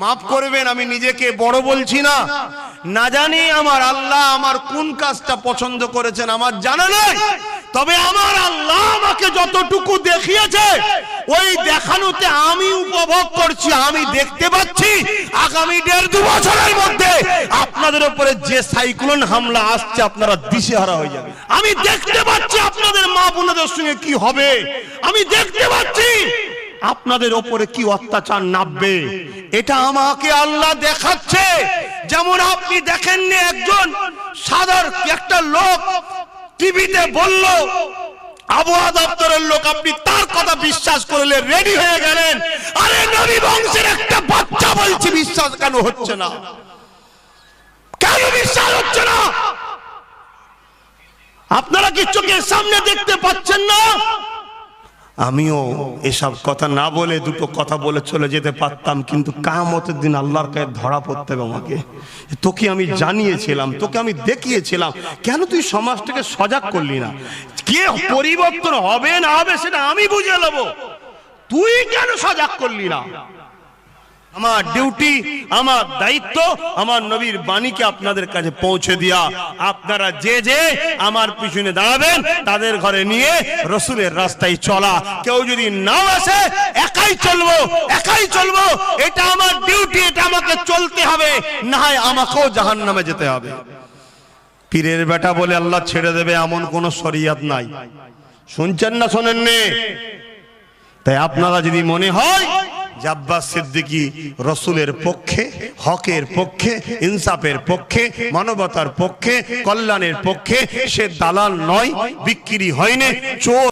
মাফ করবেন, আমি নিজেকে বড় বলছি না। না জানি আমার আল্লাহ আমার কোন কাজটা পছন্দ করেছেন, আমার জানা নাই। তবে আমার আল্লাহ আমাকে যতটুকু দেখিয়েছে, ওই দেখানোতে আমি উপভোগ করছি, আমি দেখতে পাচ্ছি আগামী দেড় দু বছরের মধ্যে আপনাদের উপরে যে সাইক্লোন হামলা আসছে, আপনারা দিশেহারা হয়ে যাবে আমি দেখতে পাচ্ছি আপনাদের মা বোনদের সঙ্গে কি হবে। আমি দেখতে পাচ্ছি আপনাদের ওপরে কি অত্যাচার নামবে? এটা আমাকে আল্লাহ দেখাচ্ছে। যেমন আপনি দেখেননি একজন সাধারণ একটা লোক টিভিতে বলল আবহাওয়া দপ্তরের লোক, আপনি তার কথা বিশ্বাস করলে রেডি হয়ে গেলেন। আরে নবী বংশের একটা বাচ্চা বলছি, বিশ্বাস কেন হচ্ছে না? কেন বিশ্বাস হচ্ছে না? আপনারা কি চোখের সামনে দেখতে পাচ্ছেন না? আমিও এসব কথা না বলে দুটো কথা বলে চলে যেতে পারতাম, কিন্তু কামতের দিন আল্লাহর কাছে ধরা পড়তে হবে আমাকে। তোকে আমি জানিয়েছিলাম, তোকে আমি দেখিয়েছিলাম, কেন তুই সমাজটাকে সজাগ করলি না? কে পরিবর্তন হবে না হবে সেটা আমি বুঝে নেব। তুই কেন সজাগ করলি না? আমার ডিউটি আমার দায়িত্ব, আমার নবীর বাণীকে আপনাদের কাছে পৌঁছে দেওয়া আপনারা যে যে আমার পিছনে দাঁড়াবেন, তাদের ঘরে নিয়ে রসুলের রাস্তায় চলা। কেউ যদি নাও আসে, একাই চলবো একাই চলবো। এটা আমার ডিউটি এটা আমাকে চলতে হবে। না হয় আমাকেও জাহান নামে যেতে হবে। পীরের বেটা বলে আল্লাহ ছেড়ে দেবে, এমন কোন শরিয়াত নাই। শুনছেন না শোনেননি? তাই আপনারা যদি মনে হয় সিদ্দিকি সিদ্দিকী রসুলের পক্ষে, হকের পক্ষে, ইনসাফের পক্ষে, মানবতার পক্ষে, কল্যাণের পক্ষে সে দালাল নয়, বিক্রি হয়নি, চোর